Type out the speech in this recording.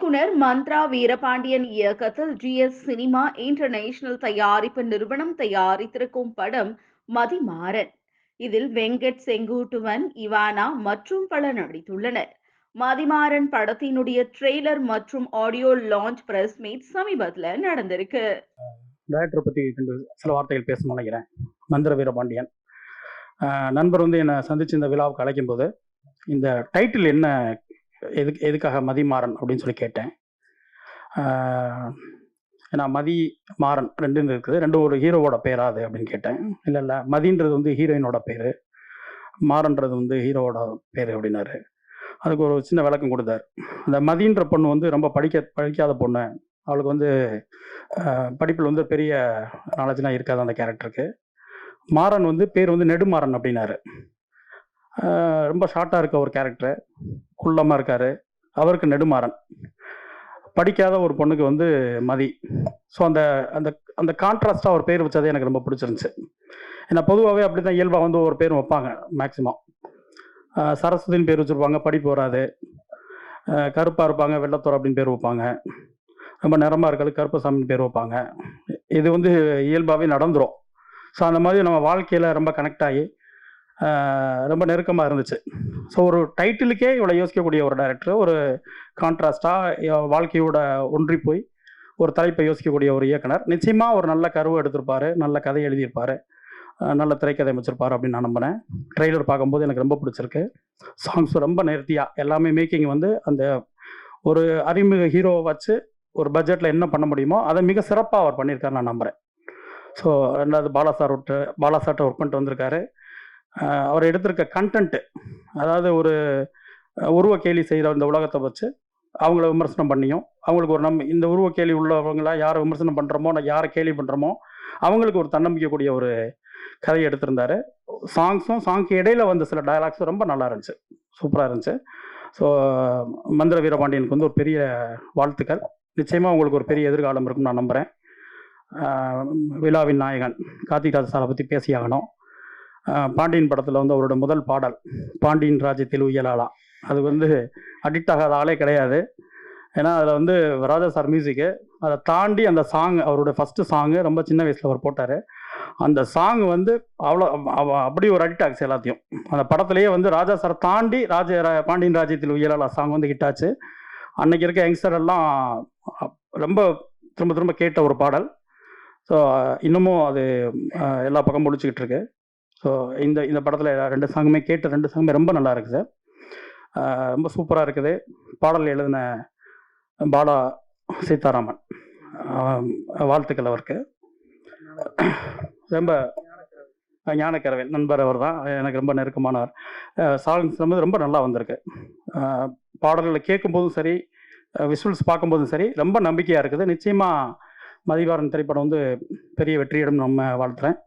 இயக்குனர் மந்த்ரா வீரபாண்டியன் இயக்கத்தில் GS cinema international தயாரிப்பு நிறுவனம் தயாரித்திருக்கும் படம் மதிமாறன். இதில் வெங்கட் செங்குட்டுவன் இவானா மற்றும் பலர் நடித்துள்ளனர். மதிமாறன் படத்தினுடைய ட்ரெய்லர் மற்றும் ஆடியோ லான்ச் பிரஸ் மீட் சமீபத்துல நடந்திருக்கு. டைரக்டரை பற்றி சில வார்த்தைகள் பேச நினைக்கிறேன். மந்திர வீரபாண்டியன். ஆஹ் நண்பர் வந்து என்னை சந்திச்சு இந்த விழாவுக்கு அழைக்கும் போது இந்த டைட்டில் என்ன எதுக்கு எதுக்காக மதிமாறன் அப்படின்னு சொல்லி கேட்டேன். ஏன்னா மதி மாறன் ரெண்டு இருக்குது. ரெண்டும் ஒரு ஹீரோவோட பேரா அது அப்படின்னு கேட்டேன். இல்லை இல்லை மதின்றது வந்து ஹீரோயினோட பேர். மாறன்றது வந்து ஹீரோவோட பேர் அப்படின்னாரு. அதுக்கு ஒரு சின்ன விளக்கம் கொடுத்தாரு. அந்த மதின்ற பொண்ணு வந்து ரொம்ப படிக்க படிக்காத பொண்ணு. அவளுக்கு வந்து படிப்பில் வந்து பெரிய நாலேஜ்லாம் இருக்காது அந்த கேரக்டருக்கு. மாறன் வந்து பேர் வந்து நெடுமாறன் அப்படின்னாரு. ரொம்ப ஷார்ட்டாக இருக்க ஒரு கேரக்டர். குள்ளமாக இருக்கார். அவருக்கு நெடுமாறன். படிக்காத ஒரு பொண்ணுக்கு வந்து மதி. ஸோ அந்த அந்த அந்த கான்ட்ராஸ்டாக ஒரு பேர் வச்சதே எனக்கு ரொம்ப பிடிச்சிருந்துச்சு. ஏன்னா பொதுவாகவே அப்படி தான் இயல்பாக வந்து ஒரு பேர் வைப்பாங்க மேக்ஸிமம் சரஸ்வதின்னு பேர் வச்சுருப்பாங்க படிப்பு வராது கருப்பாக இருப்பாங்க வெள்ளத்தோர் அப்படின்னு பேர் வைப்பாங்க. ரொம்ப நிறமாக இருக்கிறது கருப்பசாமின்னு பேர் வைப்பாங்க. இது வந்து இயல்பாகவே நடந்துரும். ஸோ அந்த மாதிரி நம்ம வாழ்க்கையில் ரொம்ப கனெக்ட் ஆகி ரொம்ப நெருக்கமாக இருந்துச்சு. ஸோ ஒரு டைட்டிலுக்கே இவ்வளோ யோசிக்கக்கூடிய ஒரு டைரக்டர் ஒரு கான்ட்ராஸ்டாக வாழ்க்கையோட ஒன்றி போய் ஒரு தலைப்பை யோசிக்கக்கூடிய ஒரு இயக்குனர். நிச்சயமாக ஒரு நல்ல கருவை எடுத்திருப்பார் நல்ல கதை எழுதியிருப்பார் நல்ல திரைக்கதை அமைச்சிருப்பார் அப்படின்னு நான் நம்பினேன் ட்ரெய்லர் பார்க்கும்போது எனக்கு ரொம்ப பிடிச்சிருக்கு. சாங்ஸ் ரொம்ப நேர்த்தியாக எல்லாமே மேக்கிங் வந்து அந்த ஒரு அறிமுக ஹீரோவை வச்சு ஒரு பட்ஜெட்டில் என்ன பண்ண முடியுமோ அதை மிக சிறப்பாக அவர் பண்ணியிருக்காரு நான் நம்புகிறேன் ஸோ ரெண்டாவது பாலா சார் விட்டு பாலா சார்ட்ட ஒர்க் பண்ணிட்டு வந்திருக்காரு. அவர் எடுத்திருக்க கண்டென்ட்டு அதாவது ஒரு உருவ கேலி செய்கிற இந்த உலகத்தை வச்சு அவங்கள விமர்சனம் பண்ணியும் அவங்களுக்கு ஒரு நம் இந்த உருவ கேலி உள்ளவங்கள யாரை விமர்சனம் பண்ணுறோமோ நான் யாரை கேலி பண்ணுறோமோ அவங்களுக்கு ஒரு தன்னம்பிக்கை கூடிய ஒரு கதையை எடுத்திருந்தாரு. சாங்ஸும் சாங்க்கு இடையில வந்த சில டயலாக்ஸும் ரொம்ப நல்லா இருந்துச்சு. சூப்பராக இருந்துச்சு. ஸோ மந்திர வீரபாண்டியனுக்கு வந்து ஒரு பெரிய வாழ்த்துக்கள். நிச்சயமாக உங்களுக்கு ஒரு பெரிய எதிர்காலம் இருக்கும்னு நான் நம்புகிறேன் விழாவின் நாயகன் கார்த்திக் ராஜசாரை பற்றி பேசியாகணும். பாண்டியன் படத்தில் வந்து அவரோட முதல் பாடல் பாண்டியன் ராஜ்யத்தில் உயலாளா. அது வந்து அடிக்ட் ஆகாத ஆளே கிடையாது. ஏன்னா அதில் வந்து ராஜா சார் மியூசிக்கு அதை தாண்டி அந்த சாங் அவரோட ஃபஸ்ட்டு சாங்கு ரொம்ப சின்ன வயசில் அவர் போட்டார். அந்த சாங் வந்து அவ்வளோ அவ- அப்படி ஒரு அடிக்ட் ஆகுச்சு எல்லாத்தையும். அந்த படத்துலேயே வந்து ராஜா சார் தாண்டி ராஜ ரா- பாண்டியன் ராஜ்யத்தில் உயலாளா சாங் வந்து ஹிட் ஆச்சு. அன்னைக்கு இருக்க யங்ஸ்டர் எல்லாம் ரொம்ப திரும்ப திரும்ப கேட்ட ஒரு பாடல். ஸோ இன்னமும் அது எல்லா பக்கம் முடிச்சுக்கிட்டு இருக்கு. ஸோ இந்த இந்த படத்தில் ரெண்டு சாங்குமே கேட்ட ரெண்டு சாங்குமே ரொம்ப நல்லா இருக்குது சார் ரொம்ப சூப்பராக இருக்குது. பாடல் எழுதின பாலா சீதாராமன். வாழ்த்துக்கள் அவருக்கு. ரொம்ப ஞானக்கரவேல் நண்பர் அவர் தான். எனக்கு ரொம்ப நெருக்கமானவர். சாங்ஸ் வந்து ரொம்ப நல்லா வந்திருக்கு. பாடல்களை கேட்கும்போதும் சரி விஷுவல்ஸ் பார்க்கும்போதும் சரி ரொம்ப நம்பிக்கையாக இருக்குது. நிச்சயமாக மதிவாரன் திரைப்படம் வந்து பெரிய வெற்றியிடம் நம்ம வாழ்த்துறேன்.